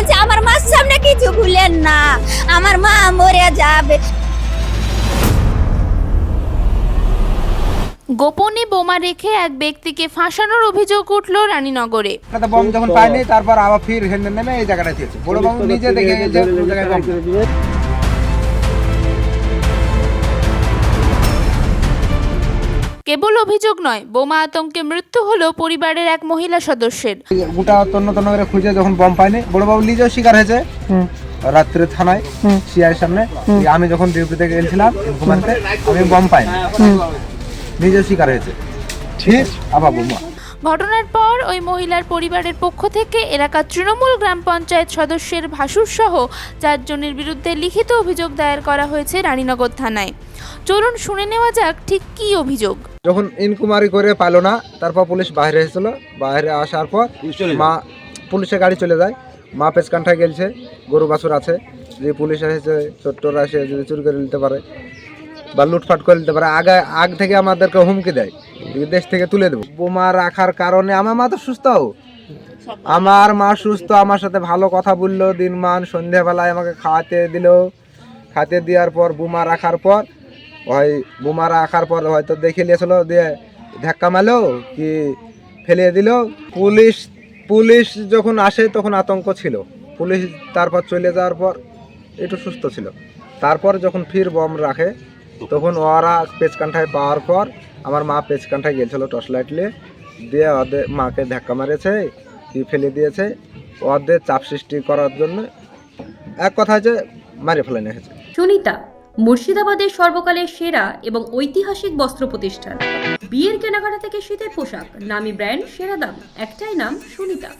বলছে আমার মার সামনে কিছু ভুলেন না। আমার মা মরে যাবে। গোপনে বোমা রেখে এক ব্যক্তিকে ফাঁসানোর অভিযোগ উঠল রানীনগরে। বম যখন পায়নি তারপর আবার ফির হেন্ডে নেমে এই জায়গাটা দিয়েছে বড় বাবু নিজে দেখে কেবল অভিযোগ নয় বোমা আতঙ্কে মৃত্যু হলো পরিবারের এক মহিলা সদস্যের। গোটা তন্ন তন্ন করে খুঁজে যখন বম পাইনি বড় বাবু নিজেও শিকার হয়েছে। রাত্রে থানায় সিআই সামনে। আমি যখন ডিউটিতে গেছিলাম ঘুমাতে আমি বম পাইনি। নিজেও শিকার হয়েছে। ঠিক। আবার বোমা। ঘটনার পর ওই মহিলার পরিবারের পক্ষ থেকে এলাকার তৃণমূল গ্রাম পঞ্চায়েত সদস্যের ভাসুর সহ চারজনের বিরুদ্ধে লিখিত অভিযোগ দায়ের করা হয়েছে রানীনগর থানায়। চলুন শুনে নেওয়া যাক ঠিক কী অভিযোগ। যখন ইনকুমারি করে পালো না তারপর পুলিশ বাইরে এসেছিল। বাইরে আসার পর মা পুলিশের গাড়ি চলে যায়। মা পেছকান্ঠায় গেলছে গরু বাছুর আছে। যে পুলিশ এসেছে চোট্টরা এসে যদি চুরি করে নিতে পারে। বা লুটফাট করে নিতে পারে, আগে, আগ থেকে আমাদেরকে হুমকি দেয় দেশ থেকে তুলে দেবো। বোমা রাখার কারণে আমার মা তো সুস্থ। আমার মা সুস্থ, আমার সাথে ভালো কথা বলল দিনমান সন্ধ্যাবেলায় আমাকে খাওয়াতে দিল। খাতে দেওয়ার পর, বোমা রাখার পর, ওই বোমা রাখার পর হয়তো দেখে নিয়েছিল দিয়ে ধাক্কা মারলো কি ফেলিয়ে দিল। পুলিশ পুলিশ যখন আসে তখন আতঙ্ক ছিল। পুলিশ তারপর চলে যাওয়ার পর একটু সুস্থ ছিল। তারপর যখন ফির বম রাখে তখন ওরা পেচকান্ঠায় পাওয়ার পর আমার মা পেচকান্ঠায় গেছিল টর্চ লাইট নিয়ে। দিয়ে ওদের মাকে ধাক্কা মারেছে, কি ফেলে দিয়েছে, ওদের চাপ সৃষ্টি করার জন্য এক কথা হচ্ছে মারে ফেলে নিয়েছে সুনিতা, মুর্শিদাবাদের সর্বকালের সেরা এবং ঐতিহাসিক বস্ত্র প্রতিষ্ঠান। বিয়ের কেনাকাটা থেকে শীতের পোশাক, নামি ব্র্যান্ড, সেরা দাম, একটাই নাম সুনিতা।